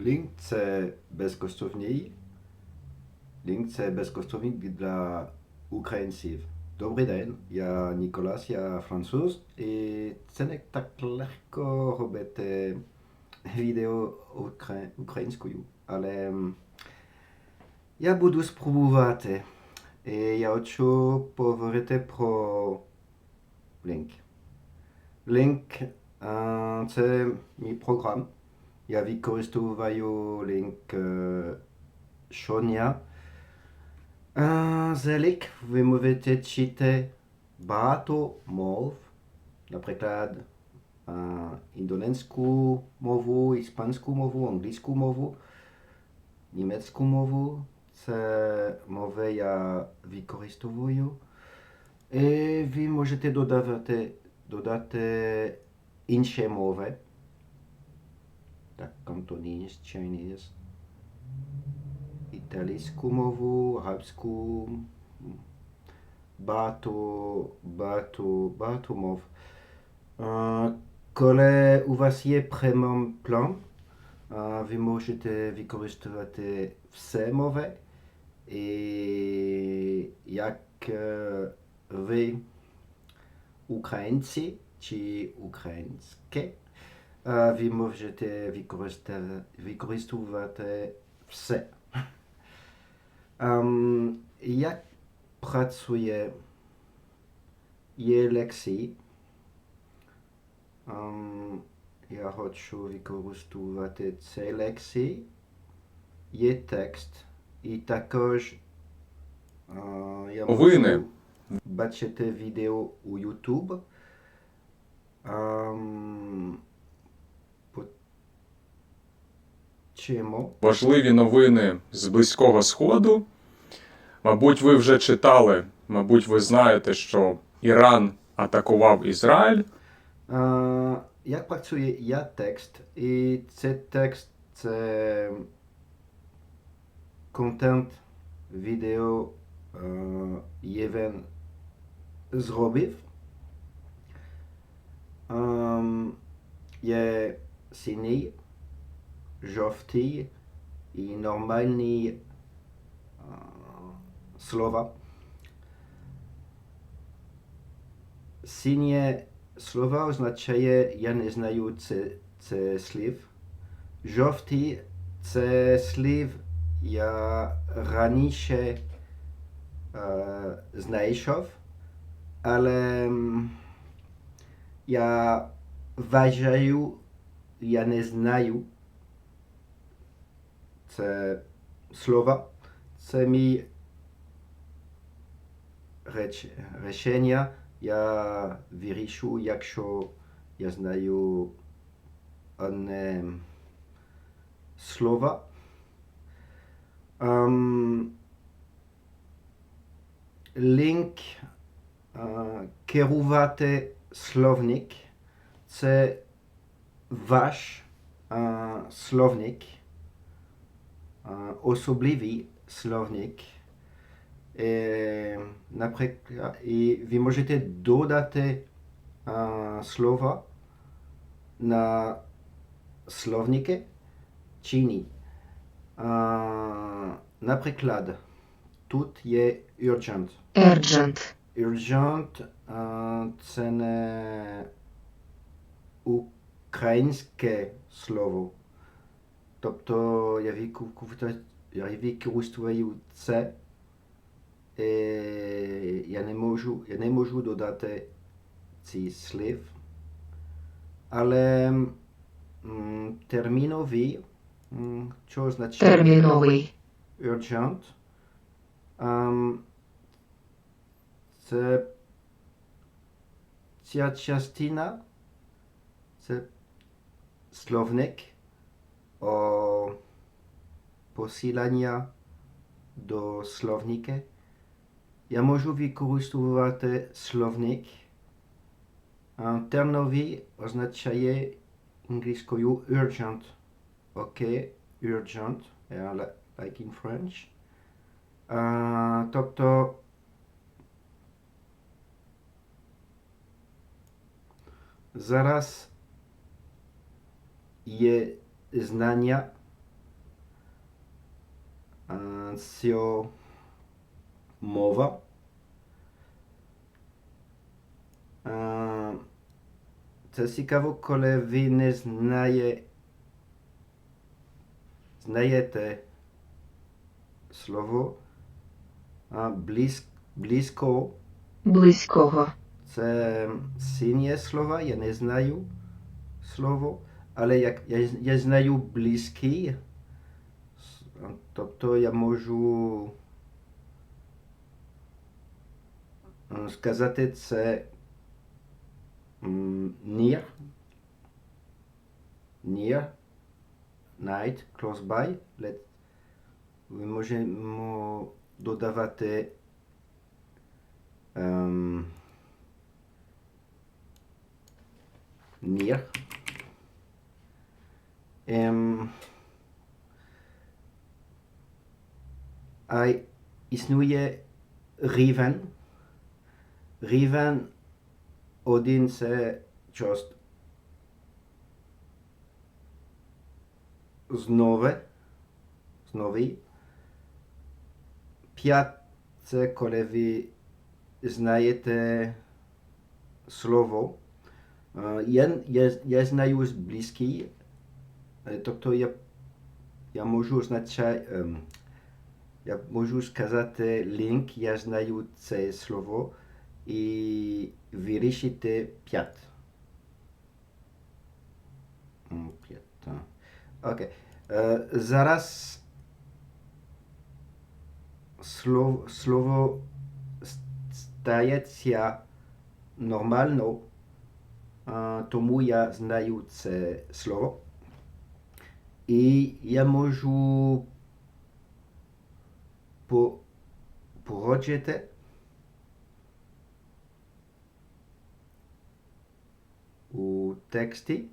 Link це безкоштовний. Лінк це безкоштовний для українців. Добрий день, я Ніколас, я француз, і це не так легко робити відео укра- українською, але м, я буду спробувати. І я хочу поговорити про Link. Link е, це мій програм. Я використовую Link е, щодня. Е, За Link ви можете вчити багато мов, наприклад, е, індонезьку мову, іспанську мову, англійську мову, німецьку мову. Це мови я використовую. І ви можете додавати, додати інші мови. tak kantonese, Chinese, italijsku mowu, arabsku, batu, batu, batu mow. Kole u Was je premium plan, Wy możecie wykorzystywać wszystkie mowy i jak e, Wy Ukraińcy czy ukraińskie? Ви можете використовувати все. Ем, Як працює є лекції? Ем, Я хочу використовувати ці лекції. Є текст. І також е, я можу бачити відео у YouTube. Ем, по- Чому? Важливі новини з Близького Сходу. Мабуть, ви вже читали, мабуть, ви знаєте, що Іран атакував Ізраїль. Як працює я текст, і цей текст це контент відео е, Євен зробив. Ем, Є синій, жовтий і нормальні е, слова. Синє Слова означає я не знаю це, це слів. Жовтий це слів я раніше е, знайшов, але я вважаю, я не знаю це слова. Це мій реч, речення. Я вирішу, якщо я знаю одне слово. Ем, лінк е, керувати словник. Це ваш е, словник, особливий словник. Е, наприклад, і ви можете додати е, слова на словники чи ні. Е, наприклад, тут є urgent. urgent, Urgent е, це не українське слово. Тобто я використовую- я використовую це і я не можу, я не можу додати ці слів. Але м, термінові, м, що означає терміновий, urgent, ем, це ця частина, це словник о посилання до словника. Я можу використовувати словник. А Терновий означає англійською urgent. Окей, urgent, yeah, li- like in French. А, тобто зараз є знання Цьо мова. Е, Це цікаво, коли ви не знає, знаєте слово близь, близько. близького, Це синє слово, я не знаю слово, але як я, я знаю близький, с- тобто я можу м, сказати це м, near, near, night, close by. Let, ми можемо додавати ем, near. Ем, а існує рівень. Рівень один це just знове, знову. П'ять це коли ви знаєте слово. Е, Я, я, я знаю з близький, е, тобто я, я можу означати, ем, я можу сказати лінк, я знаю це слово і вирішити п'ять. М, П'ять. так. Окей. Е, Зараз слово, слово стається нормально, а, тому я знаю це слово. І я можу по, породжити у тексті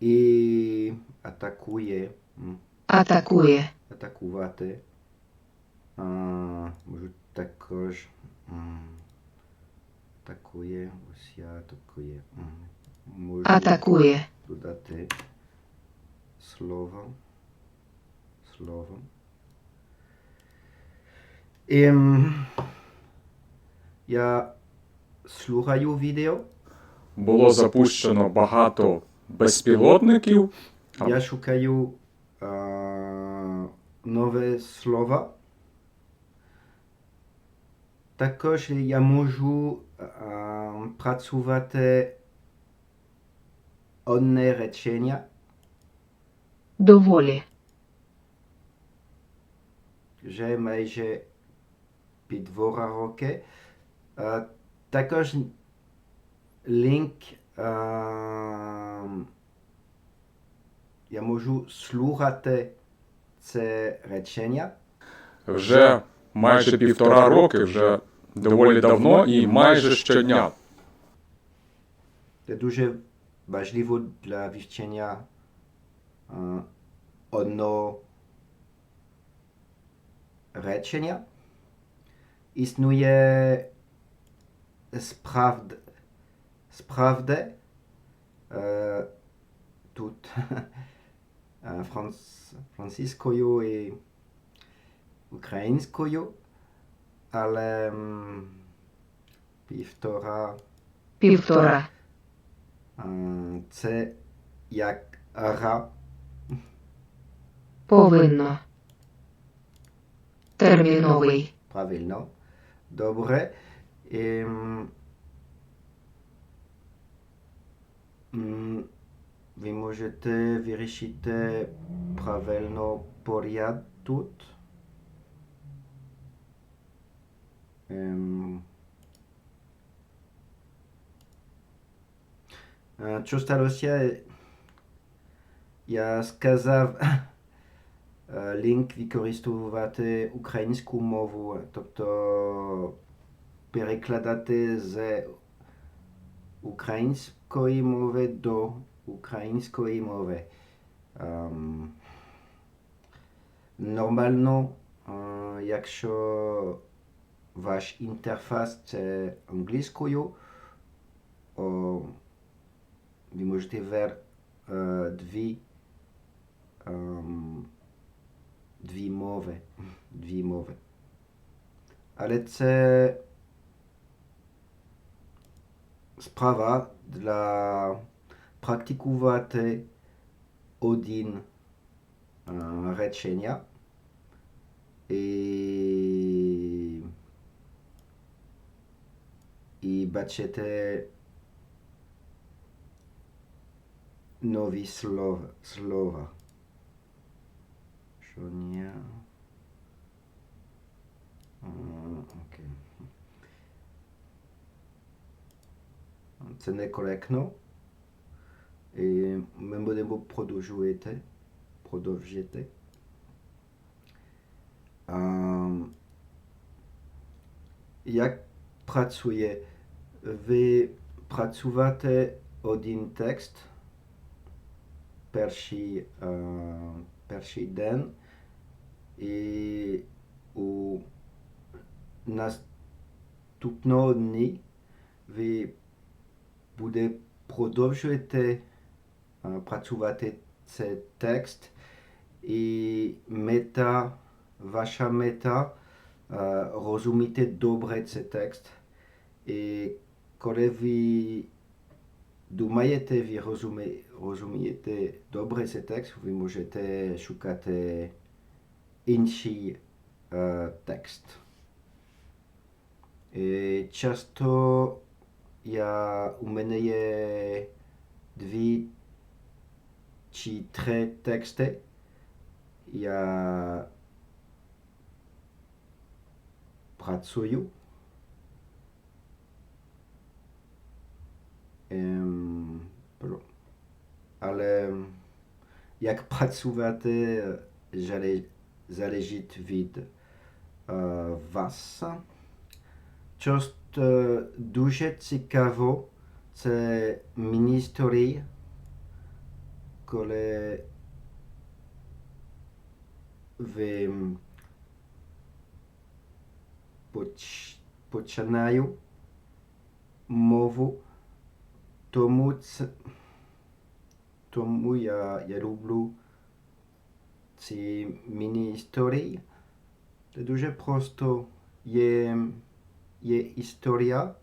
і атакує. атакує, атакувати. А, можу також атакує. Ось я атакує. Атакує, додати слово. Слово. Ем, я слухаю відео. Було запущено багато безпілотників. Я шукаю а, нове слова. Також я можу а, працювати одне речення. доволі, Вже майже півтора роки. А, також лінк. А, я можу слухати це речення. Вже майже півтора роки, вже доволі давно і майже щодня. Це дуже важливо для вивчення е, одного речення. Існує справд, справді е, тут е, франц, французькою і українською, але м, півтора півтора, Е, Це як ра. повинно, терміновий, Правильно. Добре. Ем, м, Ви можете вирішити правильно поряд тут. Ем, е, Що сталося? Я сказав е, лінк використовувати українську мову, тобто перекладати з української мови до української мови. Ем, нормально, е, якщо ваш інтерфейс це англійською, ви можете ver е, дві ем, дві мови. Дві мови. Але це справа для практикувати один е, речення і, і бачити нові слова. слова. Що ні. А, Окей. Це некоректно. І ми будемо продовжувати. Продовжити. А, як працює? Ви працювати один текст Перший, е, перший день і у наступного дні ви буде продовжувати е, працювати цей текст і мета, ваша мета е, розуміти добре цей текст. І коли ви думаєте, ви розумі, розумієте добре цей текст, ви можете шукати інший е, текст. І часто я, у мене є дві чи три тексти. Я працюю. Ем, про- але як працювати зале- залежить від е, вас. Щось е, дуже цікаво це міністрі, коли ви поч, починаю мову, тому це, тому я, я люблю ці міні-історії. Це дуже просто є, є історія.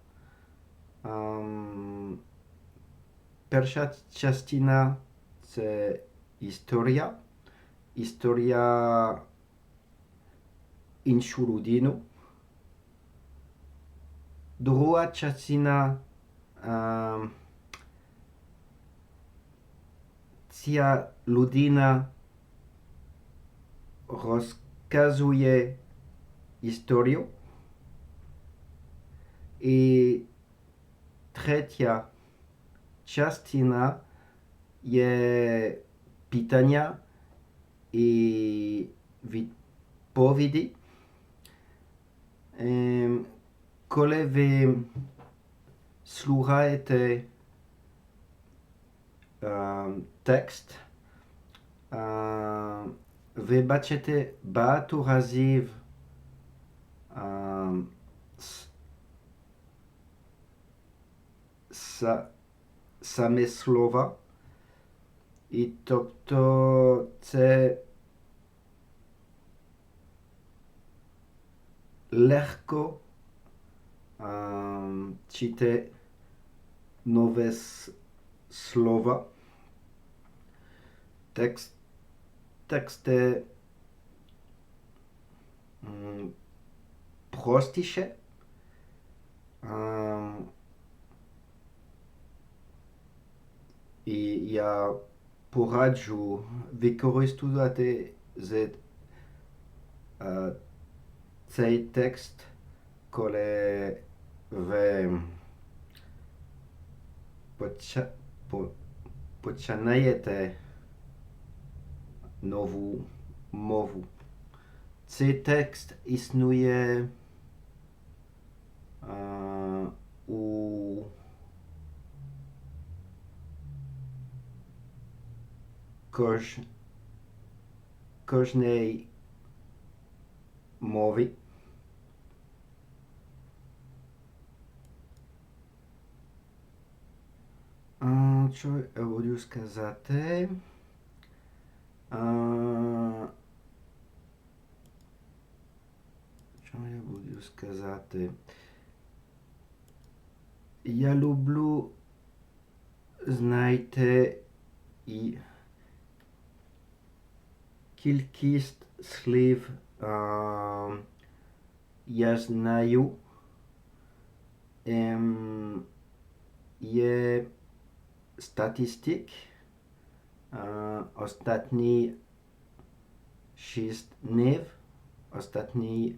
Ем, перша частина це історія. Історія іншу людину. Друга частина ем, ця людина розказує історію. І третя частина є питання і відповіді. Коли ви слухаєте багато разів ем, с- саме слова. І тобто це легко чити нове слова. Тексти м, простіше. І я пораджу використовувати з, е, цей текст, коли ви починаєте нову мову. Цей текст існує е, у кож, кожній мові. А, Що я буду сказати? Що я буду сказати? Я люблю, знаєте, і кількість слів а, я знаю. Ем, є статистик. Ostatní šest dnів, ostatní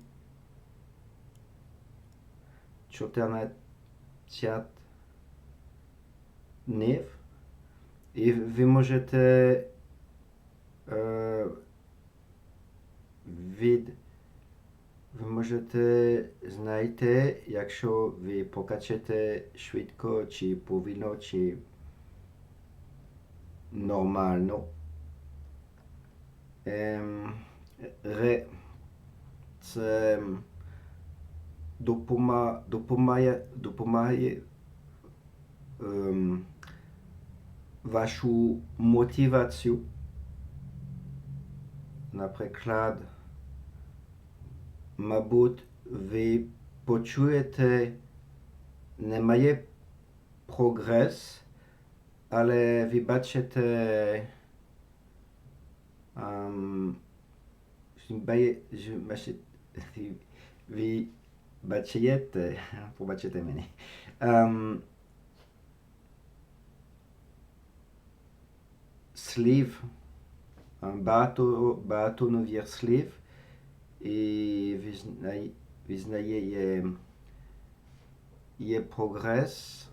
14 днів. І ви можете е, від ви можете знайти, якщо ви покачете швидко чи повільно, чи нормально. Ем, ре, це допома, допомагає, допомагає ем, вашу мотивацію. Наприклад, мабуть, ви почуєте, немає прогрес, ale wybaczcie eh, um, wybaczyjete, pobaczyte mnie. Um, sleeve, um, bato, bato no wier sleeve i wyznaje je, je progres.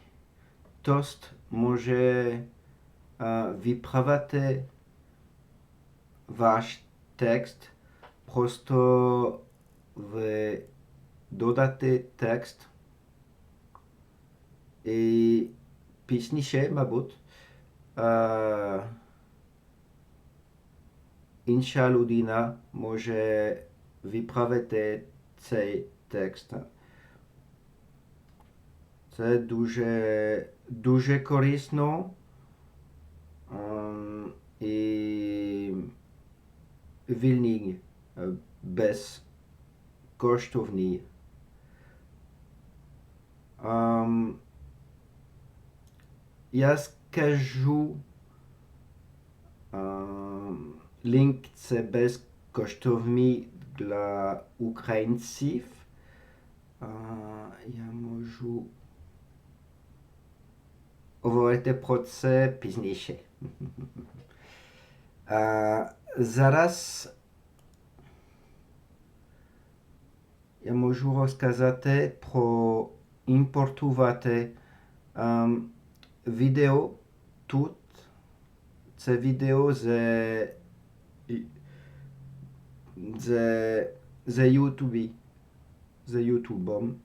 dost může eh, vypravat eh, váš text, prosto v dodatý text i písniše, mabut. Eh, inša ludina může vypravit cej text. To je duže duže korisno um, i Vilniň eh, bez koštovní. Um, já skážu um, link se bez koštovní dla Ukrajincів. Uh, já můžu uvolite proces pizniše. zaraz ja môžu rozkazate pro importuvate um, video tut це video ze ze ze YouTube ze YouTubeom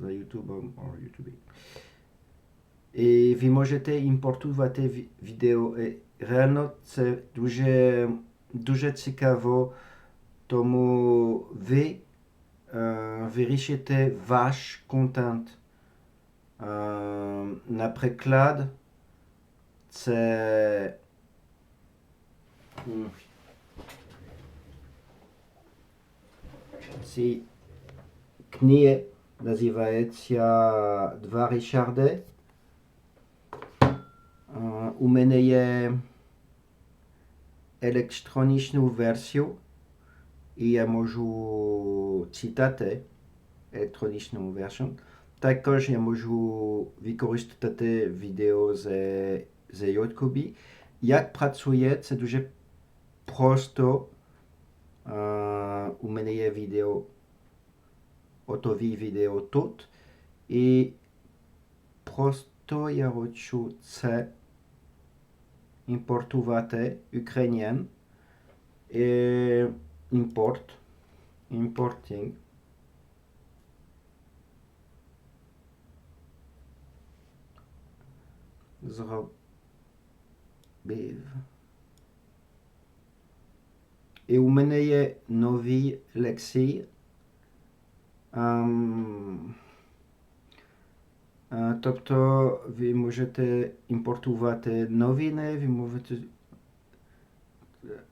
za YouTubeom or YouTube І ви можете імпортувати ві- відео. І реально це дуже, дуже цікаво, тому ви е, вирішите ваш контент. Е, наприклад, це м, ці книги називаються Два Рішарди. Е, У мене є електронічну версію, і я можу читати електронічну версію. Також я можу використати відео з, з YouTube. Як працює, це дуже просто. Е, у мене є відео, готові відео тут. І просто я хочу це імпортувати Ukrainian і імпорт, importing. Зробив. І у мене є нові лекції. Ам, а, тобто ви можете імпортувати новини, ви можете е,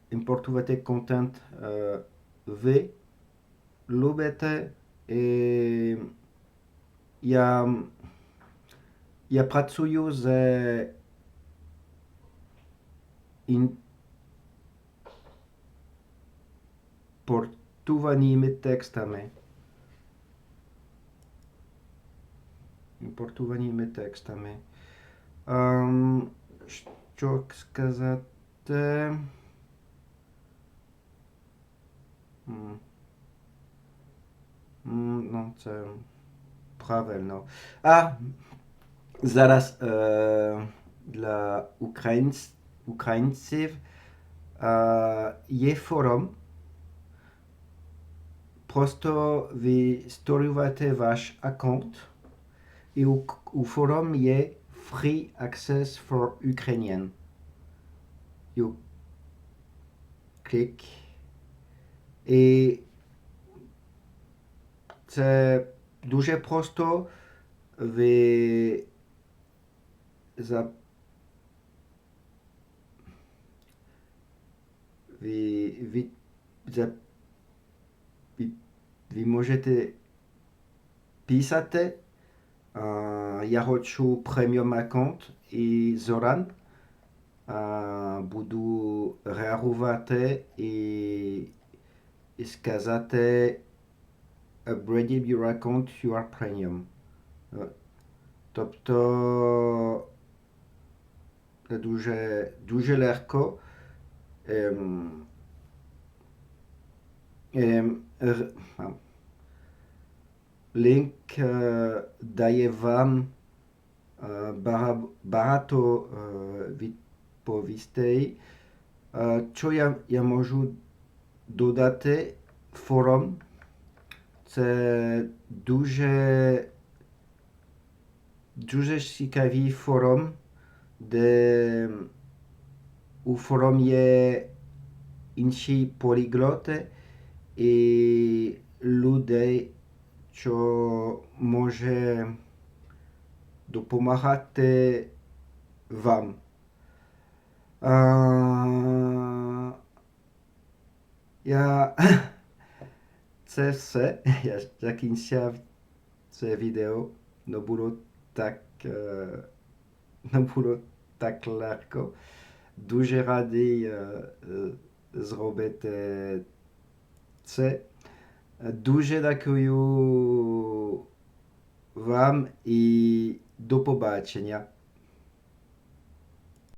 імпортувати контент е, ви любите. І я, я працюю з імпортованими текстами. імпортованими текстами. Ем, що сказати? М. М, Ну, це правильно. А зараз е, для українць, українців е, є форум. Просто ви створюєте ваш аккаунт. І у, у форум є Free Access for Ukrainian. І у клік. І це дуже просто. Ви за ви, ви, за, ви, ви можете писати Uh, я хочу преміум аккаунт і Зоран. Буду реагувати і, і сказати upgrade your account, you are premium. Uh, Тобто дуже, дуже легко. Ем, ем, р- а, Лінк е, дає вам е, бага- багато е, відповістей. Е, Що я, я можу додати? Форум. Це дуже, дуже цікавий форум, де у форум є інші поліглоти і людей, що може допомагати вам. А, я... Це все. Я закінчив це відео. Не було так, е, не було так легко. Дуже радий е, е, зробити це. Дуже дякую вам і до побачення.